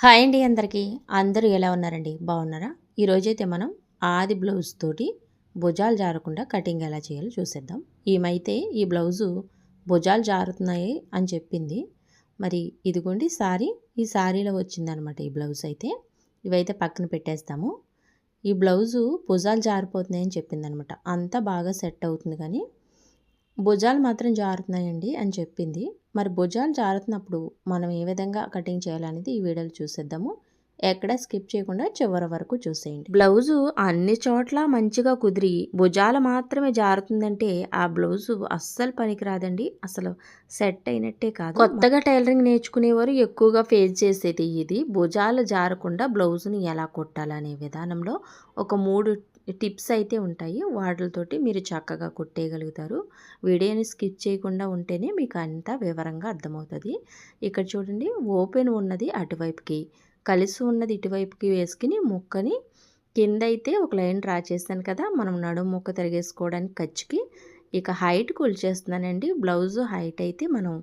Hi అండి అందరికీ. అందరూ ఎలా ఉన్నారండి? బాగున్నారా? ఈరోజైతే మనం ఆది బ్లౌజ్ తోటి భుజాలు జారకుండా కటింగ్ ఎలా చేయాలో చూసేద్దాం. ఈమైతే ఈ బ్లౌజు భుజాలు జారుతున్నాయి అని చెప్పింది. మరి ఇదిగోండి సారీ. ఈ సారీలో వచ్చిందనమాట ఈ బ్లౌజ్ అయితే. ఇవైతే పక్కన పెట్టేస్తాము. ఈ బ్లౌజు భుజాలు జారిపోతున్నాయని చెప్పిందనమాట. అంతా బాగా సెట్ అవుతుంది కానీ భుజాలు మాత్రం జారుతున్నాయండి అని చెప్పింది. మరి భుజాలు జారుతున్నప్పుడు మనం ఏ విధంగా కటింగ్ చేయాలనేది ఈ వీడియోలో చూసేద్దాము. ఎక్కడ స్కిప్ చేయకుండా చివరి వరకు చూసేయండి. బ్లౌజు అన్ని చోట్ల మంచిగా కుదిరి భుజాలు మాత్రమే జారుతుందంటే ఆ బ్లౌజు అస్సలు పనికిరాదండి. అసలు సెట్ అయినట్టే కాదు. కొత్తగా టైలరింగ్ నేర్చుకునేవారు ఎక్కువగా ఫేస్ చేసేది ఇది. భుజాలు జారకుండా బ్లౌజ్ని ఎలా కుట్టాలనే విధానంలో ఒక మూడు టిప్స్ అయితే ఉంటాయి. వాటితోటి మీరు చక్కగా కుట్టేయగలుగుతారు. వీడియోని స్కిప్ చేయకుండా ఉంటేనే మీకు అంతా వివరంగా అర్థమవుతుంది. ఇక్కడ చూడండి ఓపెన్ ఉన్నది అటువైపుకి కలిసి ఉన్నది ఇటువైపుకి వేసుకుని ముక్కని కింద అయితే ఒక లైన్ డ్రా చేస్తాను కదా మనం నడుము ముక్క తిరిగేసుకోవడానికి ఖర్చుకి. ఇక హైట్ కొలిచేస్తున్నానండి. బ్లౌజ్ హైట్ అయితే మనం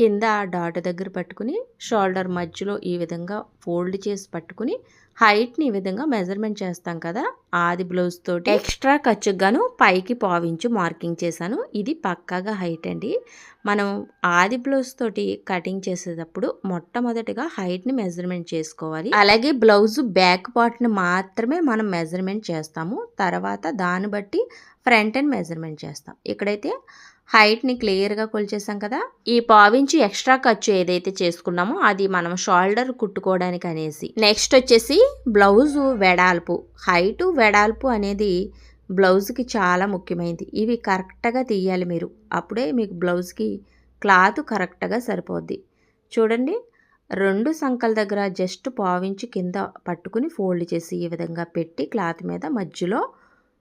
కింద డాట్ దగ్గర పట్టుకుని షోల్డర్ మధ్యలో ఈ విధంగా ఫోల్డ్ చేసి పట్టుకుని హైట్ని ఈ విధంగా మెజర్మెంట్ చేస్తాం కదా ఆది బ్లౌజ్ తోటి. ఎక్స్ట్రా ఖర్చుగాను పైకి పావించు మార్కింగ్ చేశాను. ఇది పక్కాగా హైట్ అండి. మనం ఆది బ్లౌజ్ తోటి కటింగ్ చేసేటప్పుడు మొట్టమొదటిగా హైట్ని మెజర్మెంట్ చేసుకోవాలి. అలాగే బ్లౌజ్ బ్యాక్ పార్ట్ని మాత్రమే మనం మెజర్మెంట్ చేస్తాము. తర్వాత దాన్ని బట్టి ఫ్రంట్ అండ్ మెజర్మెంట్ చేస్తాం. ఇక్కడైతే హైట్ని క్లియర్గా కొలిచేసాం కదా. ఈ పావించి ఎక్స్ట్రా ఖర్చు ఏదైతే చేసుకున్నామో అది మనం షోల్డర్ కుట్టుకోవడానికి అనేసి. నెక్స్ట్ వచ్చేసి బ్లౌజు వెడాల్పు. హైటు వెడాల్పు అనేది బ్లౌజ్కి చాలా ముఖ్యమైనది. ఇవి కరెక్ట్గా తీయాలి మీరు. అప్పుడే మీకు బ్లౌజ్కి క్లాత్ కరెక్ట్గా సరిపోద్ది. చూడండి. రెండు సంకల దగ్గర జస్ట్ పావించి కింద పట్టుకుని ఫోల్డ్ చేసి ఈ విధంగా పెట్టి క్లాత్ మీద మధ్యలో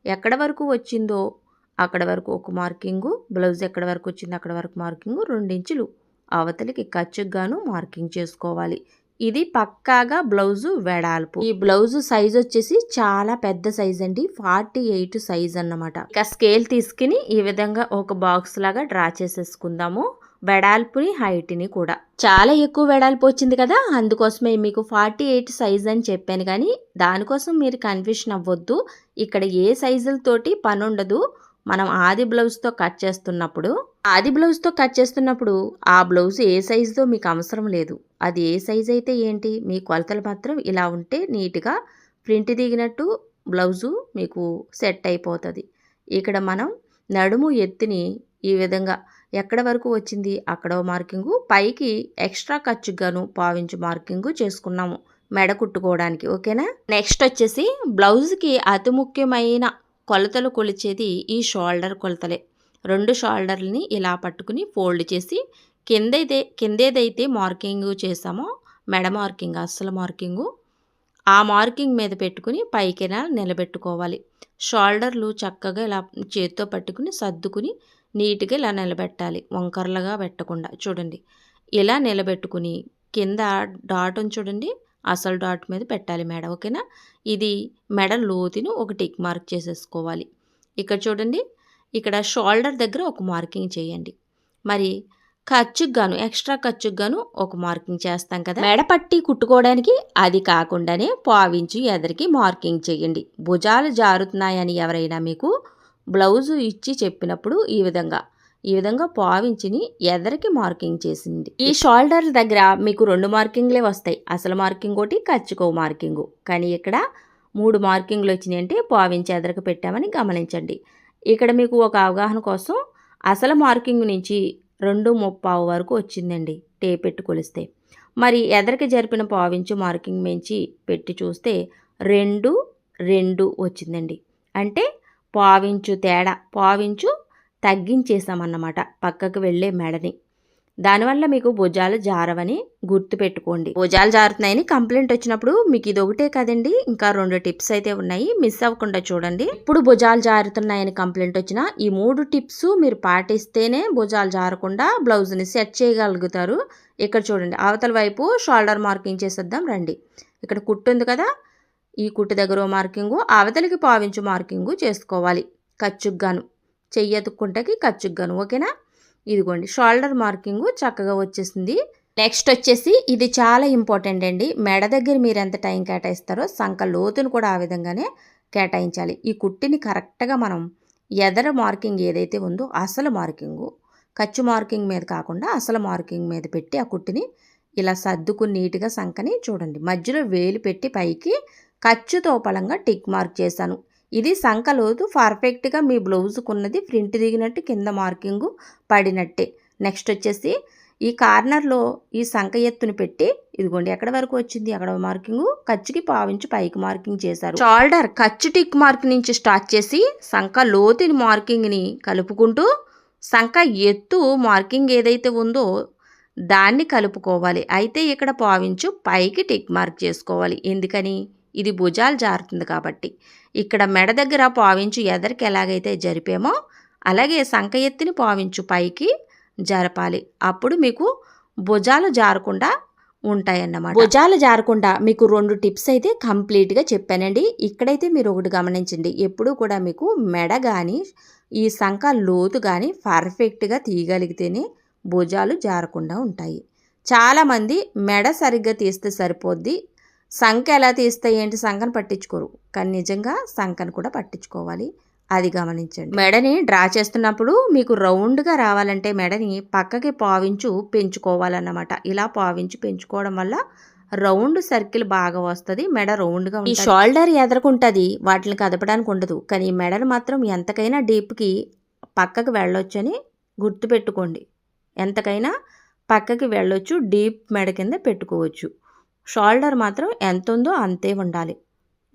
ఎక్కడ వరకు వచ్చిందో అక్కడ వరకు ఒక మార్కింగు బ్లౌజ్ ఎక్కడ వరకు వచ్చింది అక్కడ వరకు మార్కింగు రెండించులు. అవతలికి ఖర్చుకు గాను మార్కింగ్ చేసుకోవాలి. ఇది పక్కాగా బ్లౌజు వెడాల్పు. ఈ బ్లౌజు సైజ్ వచ్చేసి చాలా పెద్ద సైజ్ అండి. ఫార్టీ ఎయిట్ సైజ్ అన్నమాట. ఇక స్కేల్ తీసుకుని ఈ విధంగా ఒక బాక్స్ లాగా డ్రా చేసేసుకుందాము. వెడాల్పుని హైట్ని కూడా. చాలా ఎక్కువ వెడాల్పు వచ్చింది కదా అందుకోసమే మీకు ఫార్టీ ఎయిట్ సైజ్ అని చెప్పాను. కానీ దానికోసం మీరు కన్ఫ్యూషన్ అవ్వద్దు. ఇక్కడ ఏ సైజులతోటి పని ఉండదు మనం ఆది బ్లౌజ్తో కట్ చేస్తున్నప్పుడు ఆది బ్లౌజ్తో కట్ చేస్తున్నప్పుడు ఆ బ్లౌజ్ ఏ సైజుతో మీకు అవసరం లేదు. అది ఏ సైజ్ అయితే ఏంటి మీ కొలతలు మాత్రం ఇలా ఉంటే నీట్గా ప్రింట్ దిగినట్టు బ్లౌజు మీకు సెట్ అయిపోతుంది. ఇక్కడ మనం నడుము ఎత్తిని ఈ విధంగా ఎక్కడ వరకు వచ్చింది అక్కడ మార్కింగు పైకి ఎక్స్ట్రా ఖర్చుగాను పావించు మార్కింగు చేసుకున్నాము మెడ కుట్టుకోవడానికి. ఓకేనా? నెక్స్ట్ వచ్చేసి బ్లౌజ్కి అతి ముఖ్యమైన కొలతలు కొలిచేది ఈ షోల్డర్ కొలతలే. రెండు షోల్డర్ని ఇలా పట్టుకుని ఫోల్డ్ చేసి కిందైతే కిందేదైతే మార్కింగ్ చేసామో మెడ మార్కింగ్ అస్సలు మార్కింగు ఆ మార్కింగ్ మీద పెట్టుకుని పైకినా నిలబెట్టుకోవాలి. షోల్డర్లు చక్కగా ఇలా చేతితో పట్టుకుని సర్దుకుని నీట్గా ఇలా నిలబెట్టాలి వంకరలుగా పెట్టకుండా. చూడండి ఇలా నిలబెట్టుకుని కింద డాట్ చూడండి అసలు డాట్ మీద పెట్టాలి మెడ ఓకేనా? ఇది మెడ లోతుని ఒక టిక్ మార్క్ చేసేసుకోవాలి. ఇక్కడ చూడండి ఇక్కడ షోల్డర్ దగ్గర ఒక మార్కింగ్ చేయండి. మరి ఖర్చుకు గాను ఎక్స్ట్రా ఖర్చుకు గాను ఒక మార్కింగ్ చేస్తాం కదా? మెడ పట్టి కుట్టుకోవడానికి అది కాకుండానే పావించి ఎదరికి మార్కింగ్ చేయండి. భుజాలు జారుతున్నాయని ఎవరైనా మీకు బ్లౌజు ఇచ్చి చెప్పినప్పుడు ఈ విధంగా ఈ విధంగా పావించిని ఎదరికి మార్కింగ్ చేసింది. ఈ షోల్డర్ దగ్గర మీకు రెండు మార్కింగ్లే వస్తాయి. అసలు మార్కింగ్ ఒకటి ఖర్చుకో మార్కింగు. కానీ ఇక్కడ మూడు మార్కింగ్లు వచ్చినాయి అంటే పావించి ఎదరికి పెట్టామని గమనించండి. ఇక్కడ మీకు ఒక అవగాహన కోసం అసలు మార్కింగ్ నుంచి రెండు ముప్పావు వరకు వచ్చిందండి టే పెట్టి కొలిస్తే. మరి ఎదరికి జరిపిన పావించు మార్కింగ్ మించి పెట్టి చూస్తే రెండు రెండు వచ్చిందండి. అంటే పావించు తేడా. పావించు తగ్గించేసామన్నమాట పక్కకు వెళ్ళే మెడని. దానివల్ల మీకు భుజాలు జారవని గుర్తుపెట్టుకోండి. భుజాలు జారుతున్నాయని కంప్లైంట్ వచ్చినప్పుడు మీకు ఇది ఒకటే కదండి. ఇంకా రెండు టిప్స్ అయితే ఉన్నాయి. మిస్ అవ్వకుండా చూడండి. ఇప్పుడు భుజాలు జారుతున్నాయని కంప్లైంట్ వచ్చిన ఈ మూడు టిప్స్ మీరు పాటిస్తేనే భుజాలు జారకుండా బ్లౌజ్ని సెట్ చేయగలుగుతారు. ఇక్కడ చూడండి. అవతల వైపు షోల్డర్ మార్కింగ్ చేసేద్దాం రండి. ఇక్కడ కుట్టు ఉంది కదా. ఈ కుట్టు దగ్గర మార్కింగు అవతలికి పావించు మార్కింగు చేసుకోవాలి. ఖర్చుగ్గాను చెయ్యి ఎత్తుక్కుంటకి ఖర్చుగ్గాను ఓకేనా? ఇదిగోండి షోల్డర్ మార్కింగ్ చక్కగా వచ్చేసింది. నెక్స్ట్ వచ్చేసి ఇది చాలా ఇంపార్టెంట్ అండి. మెడ దగ్గర మీరు ఎంత టైం కేటాయిస్తారో సంక లోతును కూడా ఆ విధంగానే కేటాయించాలి. ఈ కుట్టిని కరెక్ట్గా మనం ఎదర మార్కింగ్ ఏదైతే ఉందో అసలు మార్కింగు ఖర్చు మార్కింగ్ మీద కాకుండా అసలు మార్కింగ్ మీద పెట్టి ఆ కుట్టిని ఇలా సర్దుకుని నీట్గా సంకని చూడండి. మధ్యలో వేలు పెట్టి పైకి ఖర్చుతో పలంగా టిక్ మార్క్ చేశాను. ఇది సంక లోతు పర్ఫెక్ట్గా మీ బ్లౌజుకున్నది ప్రింట్ దిగినట్టు కింద మార్కింగు పడినట్టే. నెక్స్ట్ వచ్చేసి ఈ కార్నర్లో ఈ సంఖ ఎత్తుని పెట్టి ఇదిగోండి ఎక్కడ వరకు వచ్చింది? అక్కడ మార్కింగ్? ఖర్చుకి పావించి పైకి మార్కింగ్ చేశారు. షోల్డర్ ఖర్చు టిక్ మార్క్ నుంచి స్టార్ట్ చేసి సంఖ లోతుని మార్కింగ్ని కలుపుకుంటూ సంఖ ఎత్తు మార్కింగ్ ఏదైతే ఉందో దాన్ని కలుపుకోవాలి. అయితే ఇక్కడ పావించు పైకి టిక్ మార్క్ చేసుకోవాలి. ఎందుకని? ఇది భుజాలు జారుతుంది కాబట్టి. ఇక్కడ మెడ దగ్గర పావించు ఎదరికి ఎలాగైతే జరిపామో అలాగే సంఖ ఎత్తిని పావించు పైకి జరపాలి. అప్పుడు మీకు భుజాలు జారకుండా ఉంటాయన్నమాట. భుజాలు జారకుండా మీకు రెండు టిప్స్ అయితే కంప్లీట్గా చెప్పానండి. ఇక్కడైతే మీరు ఒకటి గమనించండి. ఎప్పుడూ కూడా మీకు మెడ కానీ ఈ సంఖ లోతు కానీ పర్ఫెక్ట్గా తీయగలిగితేనే భుజాలు జారకుండా ఉంటాయి. చాలామంది మెడ సరిగ్గా తీస్తే సరిపోద్ది. సంఖ ఎలా తీస్తే ఏంటి? సంఖను పట్టించుకోరు. కానీ నిజంగా సంఖను కూడా పట్టించుకోవాలి. అది గమనించండి. మెడని డ్రా చేస్తున్నప్పుడు మీకు రౌండ్గా రావాలంటే మెడని పక్కకి పావించు పెంచుకోవాలన్నమాట. ఇలా పావించి పెంచుకోవడం వల్ల రౌండ్ సర్కిల్ బాగా వస్తుంది. మెడ రౌండ్గా ఈ షోల్డర్ ఎదరకుంటుంది. వాటిని కదపడానికి ఉండదు. కానీ ఈ మెడను మాత్రం ఎంతకైనా డీప్కి పక్కకి వెళ్ళొచ్చని గుర్తుపెట్టుకోండి. ఎంతకైనా పక్కకి వెళ్ళొచ్చు. డీప్ మెడ కింద పెట్టుకోవచ్చు. షోల్డర్ మాత్రం ఎంత ఉందో అంతే ఉండాలి.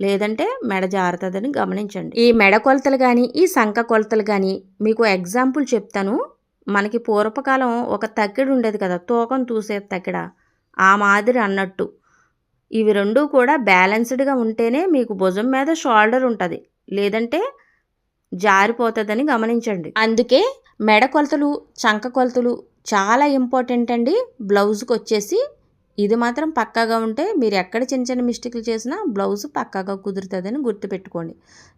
లేదంటే మెడ జారుతుందని గమనించండి. ఈ మెడ కొలతలు కానీ ఈ సంఖ కొలతలు కానీ మీకు ఎగ్జాంపుల్ చెప్తాను. మనకి పూర్వకాలం ఒక తక్కిడి ఉండేది కదా తూకం తూసే తక్కిడ? ఆ మాదిరి అన్నట్టు. ఇవి రెండూ కూడా బ్యాలెన్స్డ్గా ఉంటేనే మీకు భుజం మీద షోల్డర్ ఉంటుంది. లేదంటే జారిపోతుందని గమనించండి. అందుకే మెడ కొలతలు చంక కొలతలు చాలా ఇంపార్టెంట్ అండి. బ్లౌజ్కి వచ్చేసి ఇది మాత్రం పక్కాగా ఉంటే మీరు ఎక్కడ చిన్న చిన్న మిస్టేక్లు చేసినా బ్లౌజ్ పక్కాగా కుదురుతుందని గుర్తుపెట్టుకోండి.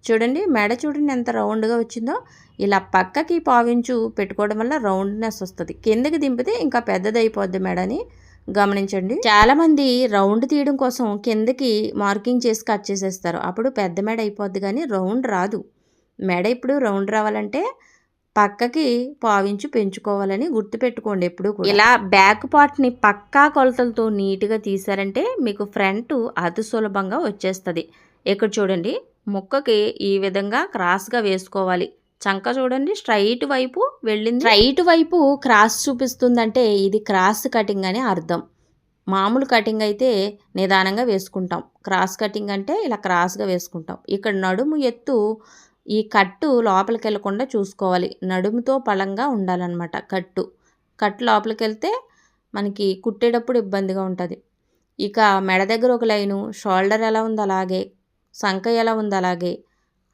చూడండి మెడ చూడండి ఎంత రౌండ్గా వచ్చిందో. ఇలా పక్కకి పావించు పెట్టుకోవడం వల్ల రౌండ్నెస్ వస్తుంది. కిందకి దింపితే ఇంకా పెద్దది అయిపోద్ది మెడని. గమనించండి. చాలామంది రౌండ్ తీయడం కోసం కిందకి మార్కింగ్ చేసి కట్ చేసేస్తారు. అప్పుడు పెద్ద మెడ అయిపోద్ది కానీ రౌండ్ రాదు. మెడ ఇప్పుడు రౌండ్ రావాలంటే పక్కకి పావించు పెంచుకోవాలని గుర్తుపెట్టుకోండి ఎప్పుడు ఇలా బ్యాక్ పార్ట్ని పక్కా కొలతలతో నీట్గా తీసారంటే మీకు ఫ్రంట్ అతి సులభంగా వచ్చేస్తుంది. ఇక్కడ చూడండి ముక్కకి ఈ విధంగా క్రాస్గా వేసుకోవాలి. చంక చూడండి స్ట్రైట్ వైపు వెళ్ళింది. స్ట్రైట్ వైపు క్రాస్ చూపిస్తుందంటే ఇది క్రాస్ కటింగ్ అని అర్థం. మామూలు కటింగ్ అయితే నిదానంగా వేసుకుంటాం. క్రాస్ కటింగ్ అంటే ఇలా క్రాస్గా వేసుకుంటాం. ఇక్కడ నడుము ఎత్తు ఈ కట్టు లోపలికి వెళ్ళకుండా చూసుకోవాలి. నడుముతో పలంగా ఉండాలన్నమాట కట్టు. కట్టు లోపలికి వెళ్తే మనకి కుట్టేటప్పుడు ఇబ్బందిగా ఉంటుంది. ఇక మెడ దగ్గర ఒక లైను షోల్డర్ ఎలా ఉంది అలాగే సంఖ ఎలా ఉంది అలాగే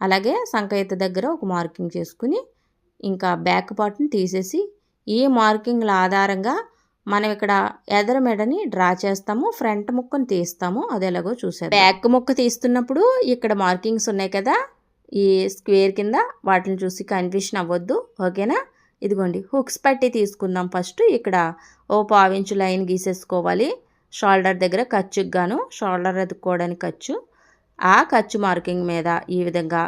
అలాగే సంఖ ఎత్తు దగ్గర ఒక మార్కింగ్ చేసుకుని ఇంకా బ్యాక్ పార్ట్ని తీసేసి ఈ మార్కింగ్ల ఆధారంగా మనం ఇక్కడ ఎదర మెడని డ్రా చేస్తాము ఫ్రంట్ ముక్కను తీస్తాము అది ఎలాగో బ్యాక్ ముక్క తీస్తున్నప్పుడు ఇక్కడ మార్కింగ్స్ ఉన్నాయి కదా ఈ స్క్వేర్ కింద వాటిని చూసి కన్ఫ్యూషన్ అవ్వద్దు ఓకేనా? ఇదిగోండి హుక్స్ పట్టి తీసుకుందాం ఫస్ట్. ఇక్కడ ఓ పావించు లైన్ గీసేసుకోవాలి. షోల్డర్ దగ్గర ఖర్చుకు గాను షోల్డర్ ఎదుక్కోవడానికి ఖర్చు. ఆ ఖర్చు మార్కింగ్ మీద ఈ విధంగా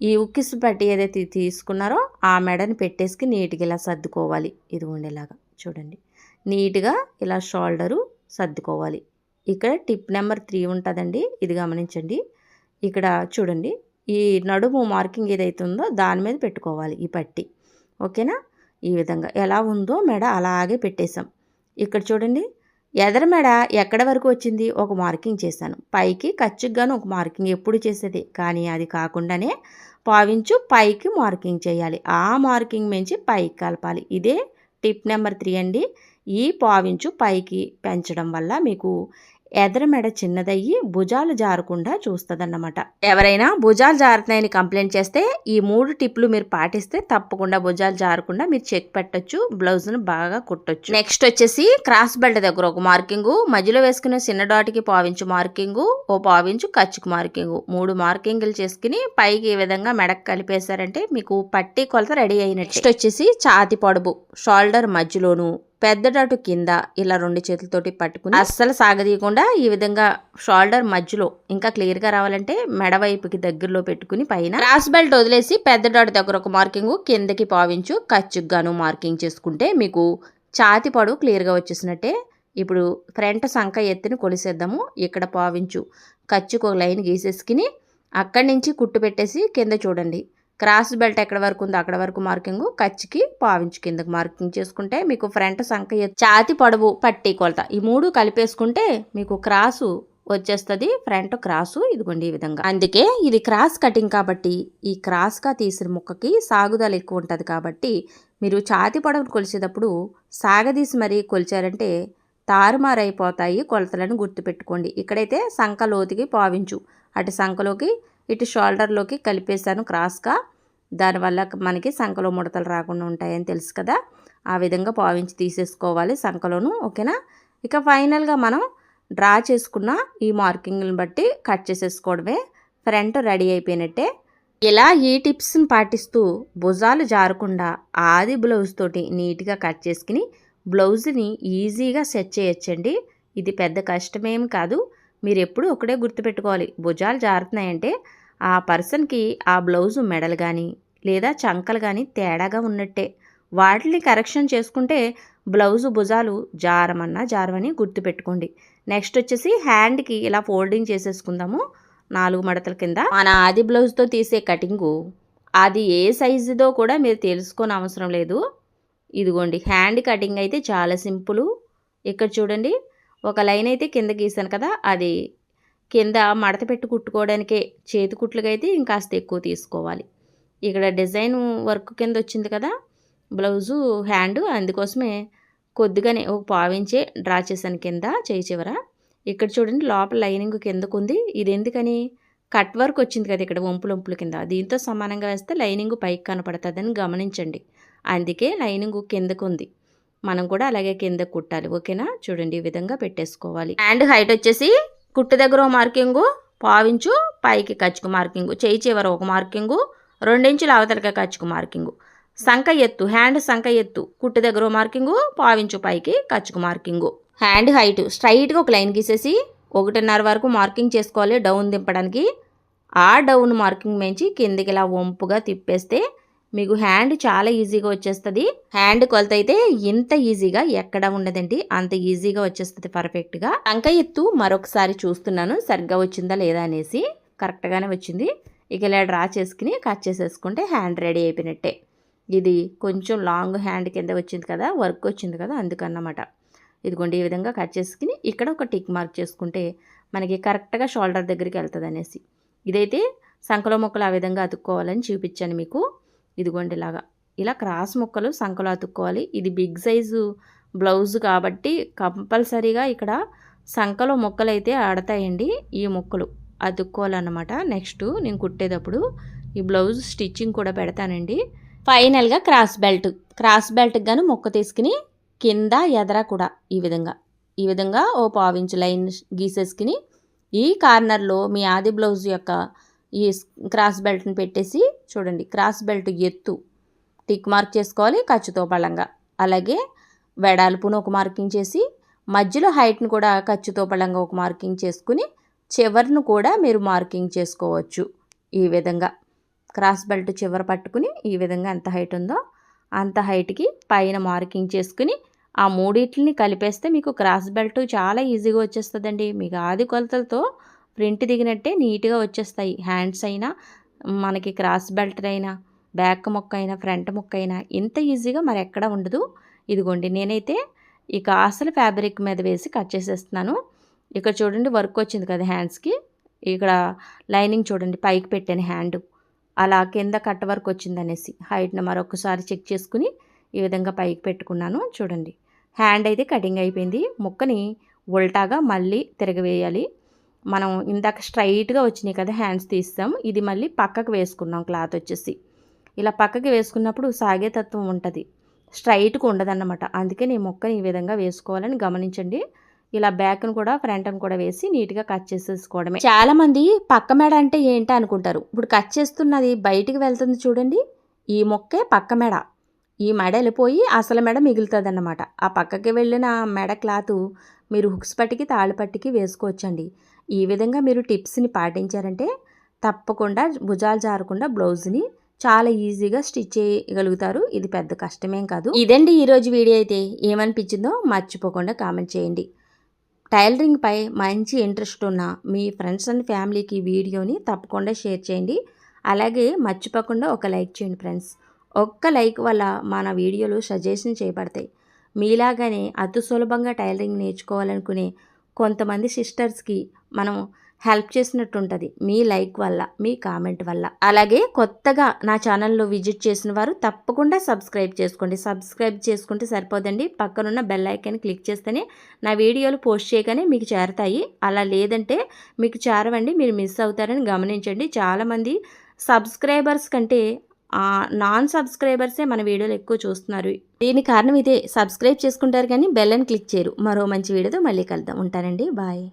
ఈ ఉక్కిస్ పట్టి ఏదైతే తీసుకున్నారో ఆ మెడని పెట్టేసి నీట్గా ఇలా సర్దుకోవాలి. ఇది ఉండేలాగా చూడండి. నీట్గా ఇలా షోల్డరు సర్దుకోవాలి. ఇక్కడ టిప్ నెంబర్ త్రీ ఉంటుందండి ఇది గమనించండి. ఇక్కడ చూడండి ఈ నడుము మార్కింగ్ ఏదైతే ఉందో దాని మీద పెట్టుకోవాలి ఈ పట్టి. ఓకేనా? ఈ విధంగా. ఎలా ఉందో మెడ అలాగే పెట్టేశాం. ఇక్కడ చూడండి. ఎదర మెడ ఎక్కడ వరకు వచ్చింది? ఒక మార్కింగ్ చేశాను. పైకి ఖచ్చితంగాను ఒక మార్కింగ్ ఎప్పుడు చేసేది? కానీ అది కాకుండానే పావించు పైకి మార్కింగ్ చేయాలి. ఆ మార్కింగ్ మించి పైకి కలపాలి. ఇదే టిప్ నెంబర్ త్రీ అండి. ఈ పావించు పైకి పెంచడం వల్ల మీకు ఎదర మెడ చిన్నదయ్యి భుజాలు జారకుండా చూస్తుందన్నమాట. ఎవరైనా భుజాలు జారుతున్నాయని కంప్లైంట్ చేస్తే ఈ మూడు టిప్లు మీరు పాటిస్తే తప్పకుండా భుజాలు జారకుండా మీరు చెక్ పెట్టచ్చు బ్లౌజ్ను బాగా కుట్టొచ్చు. నెక్స్ట్ వచ్చేసి క్రాస్ బెల్ట్ దగ్గర ఒక మార్కింగు మధ్యలో వేసుకునే చిన్న డాట్కి పావించు మార్కింగు ఓ పావించు ఖర్చుకు మార్కింగు. మూడు మార్కింగ్లు చేసుకుని పైకి ఈ విధంగా మెడకు కలిపేశారంటే మీకు పట్టి కొలత రెడీ అయినట్టు. నెక్స్ట్ వచ్చేసి ఛాతి పొడవు షోల్డర్ మధ్యలోను పెద్ద డాటు కింద ఇలా రెండు చేతులతోటి పట్టుకుని అస్సలు సాగదీయకుండా ఈ విధంగా షోల్డర్ మధ్యలో ఇంకా క్లియర్గా రావాలంటే మెడ వైపుకి దగ్గరలో పెట్టుకుని పైన క్రాస్ బెల్ట్ వదిలేసి పెద్ద డాటు దగ్గర ఒక మార్కింగ్ కిందకి పావించు. కచ్చుగాను మార్కింగ్ చేసుకుంటే మీకు ఛాతి పొడవు క్లియర్గా వచ్చేసినట్టే. ఇప్పుడు ఫ్రంట్ సంఖ ఎత్తుని కొలిసేద్దాము. ఇక్కడ పావించు. ఖర్చుకు ఒక లైన్ గీసేసుకుని అక్కడి నుంచి కుట్టు పెట్టేసి కింద చూడండి. క్రాస్ బెల్ట్ ఎక్కడ వరకు ఉందో అక్కడ వరకు మార్కింగ్ ఖర్చుకి పావించు కిందకి మార్కింగ్ చేసుకుంటే మీకు ఫ్రంట్ సంఖ ఛాతి పొడవు పట్టి కొలత. ఈ మూడు కలిపేసుకుంటే మీకు క్రాసు వచ్చేస్తుంది ఫ్రంట్ క్రాసు ఇదిగోండి ఈ విధంగా. అందుకే ఇది క్రాస్ కటింగ్ కాబట్టి ఈ క్రాస్గా తీసిన ముక్కకి సాగుదల ఎక్కువ ఉంటుంది కాబట్టి మీరు ఛాతి పొడవును కొలిచేటప్పుడు సాగదీసి మరీ కొలిచారంటే తారుమారైపోతాయి కొలతలను గుర్తుపెట్టుకోండి. ఇక్కడైతే సంఖలోతికి పావించు. అటు సంఖలోకి ఇటు షోల్డర్లోకి కలిపేశాను క్రాస్గా దానివల్ల మనకి సంఖలో ముడతలు రాకుండా ఉంటాయని తెలుసు కదా. ఆ విధంగా పావించి తీసేసుకోవాలి సంఖలోను ఓకేనా? ఇక ఫైనల్గా మనం డ్రా చేసుకున్న ఈ మార్కింగ్ని బట్టి కట్ చేసేసుకోవడమే. ఫ్రంట్ రెడీ అయిపోయినట్టే. ఇలా ఈ టిప్స్ని పాటిస్తూ భుజాలు జారకుండా ఆది బ్లౌజ్ తోటి నీట్గా కట్ చేసుకుని బ్లౌజ్ని ఈజీగా సెట్ చేయొచ్చండి. ఇది పెద్ద కష్టమేం కాదు. మీరు ఎప్పుడూ ఒకటే గుర్తుపెట్టుకోవాలి. భుజాలు జారుతున్నాయంటే ఆ పర్సన్కి ఆ బ్లౌజు మెడలు కానీ లేదా చంకలు కానీ తేడాగా ఉన్నట్టే. వాటిని కరెక్షన్ చేసుకుంటే బ్లౌజు భుజాలు జారమన్నా జారమని గుర్తుపెట్టుకోండి. నెక్స్ట్ వచ్చేసి హ్యాండ్కి ఇలా ఫోల్డింగ్ చేసేసుకుందాము. నాలుగు మడతల కింద. మన ఆది బ్లౌజ్తో తీసే కటింగు అది ఏ సైజుదో కూడా మీరు తెలుసుకోని అవసరం లేదు. ఇదిగోండి హ్యాండ్ కటింగ్ అయితే చాలా సింపుల్. ఇక్కడ చూడండి ఒక లైన్ అయితే కింద గీసాను కదా అది కింద మడత పెట్టి కుట్టుకోవడానికే చేతి కుట్లుగా అయితే ఇంకాస్త ఎక్కువ తీసుకోవాలి. ఇక్కడ డిజైన్ వర్క్ కింద వచ్చింది కదా బ్లౌజు హ్యాండ్ అందుకోసమే కొద్దిగానే ఒక పావించే డ్రా చేశాను కింద చేయి చివర. ఇక్కడ చూడండి లోపల లైనింగ్ కిందకు ఉంది ఇది ఎందుకని? కట్ వర్క్ వచ్చింది కదా ఇక్కడ వంపులు వంపుల కింద. దీంతో సమానంగా వేస్తే లైనింగ్ పైకి కనపడుతుందని గమనించండి. అందుకే లైనింగ్ కిందకుంది మనం కూడా అలాగే కింద కుట్టాలి. ఓకేనా? చూడండి ఈ విధంగా పెట్టేసుకోవాలి. హ్యాండ్ హైట్ వచ్చేసి కుట్టు దగ్గర ఒక మార్కింగు పావించు పైకి కచ్చుకు మార్కింగు చేయి చివర ఒక మార్కింగు రెండించుల అవతలకి కచ్చుకు మార్కింగు. సంఖ ఎత్తు హ్యాండ్ సంఖ ఎత్తు కుట్టు దగ్గర ఓ మార్కింగు పావించు పైకి కచ్చుకు మార్కింగు. హ్యాండ్ హైట్ స్ట్రైట్గా ఒక లైన్ గీసేసి ఒకటిన్నర వరకు మార్కింగ్ చేసుకోవాలి డౌన్ దింపడానికి. ఆ డౌన్ మార్కింగ్ మించి కిందికి ఇలా వంపుగా తిప్పేస్తే మీకు హ్యాండ్ చాలా ఈజీగా వచ్చేస్తుంది. హ్యాండ్ కొలత అయితే ఇంత ఈజీగా ఎక్కడ ఉండదండి. అంత ఈజీగా వచ్చేస్తుంది పర్ఫెక్ట్గా. అంక ఎత్తు మరొకసారి చూస్తున్నాను. సరిగ్గా వచ్చిందా లేదా అనేసి. కరెక్ట్గానే వచ్చింది. ఇక ఇలా డ్రా చేసుకుని కట్ చేసేసుకుంటే హ్యాండ్ రెడీ అయిపోయినట్టే. ఇది కొంచెం లాంగ్ హ్యాండ్ కింద వచ్చింది కదా వర్క్ వచ్చింది కదా అందుకన్నమాట. ఇదిగోండి ఈ విధంగా కట్ చేసుకుని ఇక్కడ ఒక టిక్ మార్క్ చేసుకుంటే మనకి కరెక్ట్గా షోల్డర్ దగ్గరికి వెళ్తుంది అనేసి ఇదైతే సంకలో మొక్కలు ఆ విధంగా అతుక్కోవాలని చూపించాను మీకు. ఇదిగోండి ఇలాగా. ఇలా క్రాస్ ముక్కలు సంకలో అతుక్కోవాలి ఇది బిగ్ సైజు బ్లౌజ్ కాబట్టి కంపల్సరీగా ఇక్కడ సంకలో ముక్కలు అయితే ఆడతాయండి ఈ ముక్కలు. అతుక్కోవాలన్నమాట నెక్స్ట్ నేను కుట్టేటప్పుడు ఈ బ్లౌజ్ స్టిచ్చింగ్ కూడా పెడతానండి. ఫైనల్గా క్రాస్ బెల్ట్. క్రాస్ బెల్ట్కి గాను మొక్క తీసుకుని కింద ఎదర కూడా ఈ విధంగా. ఈ విధంగా ఓ పావించు లైన్ గీసేసుకుని ఈ కార్నర్లో మీ ఆది బ్లౌజ్ యొక్క ఈ క్రాస్ బెల్ట్ని పెట్టేసి చూడండి క్రాస్ బెల్ట్ ఎత్తు. టిక్ మార్క్ చేసుకోవాలి ఖర్చుతో బలంగా అలాగే వెడల్పును ఒక మార్కింగ్ చేసి మధ్యలో హైట్ను కూడా ఖర్చుతో బలంగా ఒక మార్కింగ్ చేసుకుని చివరిను కూడా మీరు మార్కింగ్ చేసుకోవచ్చు ఈ విధంగా. క్రాస్ బెల్ట్ చివర పట్టుకుని ఈ విధంగా ఎంత హైట్ ఉందో అంత హైట్కి పైన మార్కింగ్ చేసుకుని ఆ మూడిట్లని కలిపేస్తే మీకు క్రాస్ బెల్ట్ చాలా ఈజీగా వచ్చేస్తుందండి. మీకు ఆది కొలతలతో ప్రింట్ దిగినట్టే నీట్గా వచ్చేస్తాయి. హ్యాండ్స్ అయినా మనకి క్రాస్ బెల్ట్ అయినా బ్యాక్ ముక్క అయినా ఫ్రంట్ ముక్క అయినా ఇంత ఈజీగా మరి ఎక్కడ ఉండదు. ఇదిగోండి నేనైతే ఇక అసలు ఫ్యాబ్రిక్ మీద వేసి కట్ చేసేస్తున్నాను. ఇక్కడ చూడండి వర్క్ వచ్చింది కదా హ్యాండ్స్కి. ఇక్కడ లైనింగ్ చూడండి పైకి పెట్టాను హ్యాండ్. అలా కింద కట్ వర్క్ వచ్చింది అనేసి హైట్ని మరొకసారి చెక్ చేసుకుని ఈ విధంగా పైకి పెట్టుకున్నాను. చూడండి హ్యాండ్ అయితే కటింగ్ అయిపోయింది. ముక్కని ఉల్టాగా మళ్ళీ తిరగవేయాలి మనం ఇందాక స్ట్రైట్గా వచ్చినాయి కదా హ్యాండ్స్ తీస్తాం. ఇది మళ్ళీ పక్కకు వేసుకున్నాం క్లాత్ వచ్చేసి. ఇలా పక్కకి వేసుకున్నప్పుడు సాగే తత్వం ఉంటుంది. స్ట్రైట్గా ఉండదన్నమాట. అందుకే నేను మొక్కని ఈ విధంగా వేసుకోవాలని గమనించండి. ఇలా బ్యాక్ను కూడా ఫ్రంట్ను కూడా వేసి నీట్గా కట్ చేసేసుకోవడమే. చాలామంది పక్క మెడ అంటే ఏంటి అనుకుంటారు ఇప్పుడు కట్ చేస్తున్నది బయటికి వెళ్తుంది చూడండి. ఈ మొక్కే పక్క మెడ. ఈ మెడ వెళ్ళిపోయి అసలు మెడ మిగులుతుంది అన్నమాట ఆ పక్కకి వెళ్ళిన మెడ క్లాత్ మీరు హుక్స్ పట్టికి తాళ్ళు వేసుకోవచ్చండి. ఈ విధంగా మీరు టిప్స్ని పాటించారంటే తప్పకుండా భుజాలు జారకుండా బ్లౌజ్ని చాలా ఈజీగా స్టిచ్ చేయగలుగుతారు. ఇది పెద్ద కష్టమేం కాదు. ఇదండి ఈరోజు వీడియో అయితే. ఏమనిపించిందో మర్చిపోకుండా కామెంట్ చేయండి. టైలరింగ్పై మంచి ఇంట్రెస్ట్ ఉన్న మీ ఫ్రెండ్స్ అండ్ ఫ్యామిలీకి వీడియోని తప్పకుండా షేర్ చేయండి. అలాగే మర్చిపోకుండా ఒక లైక్ చేయండి ఫ్రెండ్స్. ఒక్క లైక్ వల్ల మన వీడియోలు సజెషన్ చేయబడతాయి మీలాగానే అతి సులభంగా టైలరింగ్ నేర్చుకోవాలనుకునే కొంతమంది సిస్టర్స్కి మనం హెల్ప్ చేసినట్టు ఉంటుంది మీ లైక్ వల్ల మీ కామెంట్ వల్ల. అలాగే కొత్తగా నా ఛానల్లో విజిట్ చేసిన వారు తప్పకుండా సబ్స్క్రైబ్ చేసుకోండి. సబ్స్క్రైబ్ చేసుకుంటే సరిపోదండి. పక్కనున్న బెల్ ఐకాన్ క్లిక్ చేస్తేనే నా వీడియోలు పోస్ట్ చేయగానే మీకు చేరతాయి. అలా లేదంటే మీకు చేరవండి మీరు మిస్ అవుతారని గమనించండి. చాలామంది సబ్స్క్రైబర్స్ కంటే నాన్ సబ్స్క్రైబర్సే మన వీడియోలు ఎక్కువ చూస్తున్నారు. దీని కారణం ఇదే. సబ్స్క్రైబ్ చేసుకుంటారు కానీ బెల్ అని క్లిక్ చేయరు. మరో మంచి వీడియోతో మళ్ళీ కలుద్దాం. ఉంటానండి. బాయ్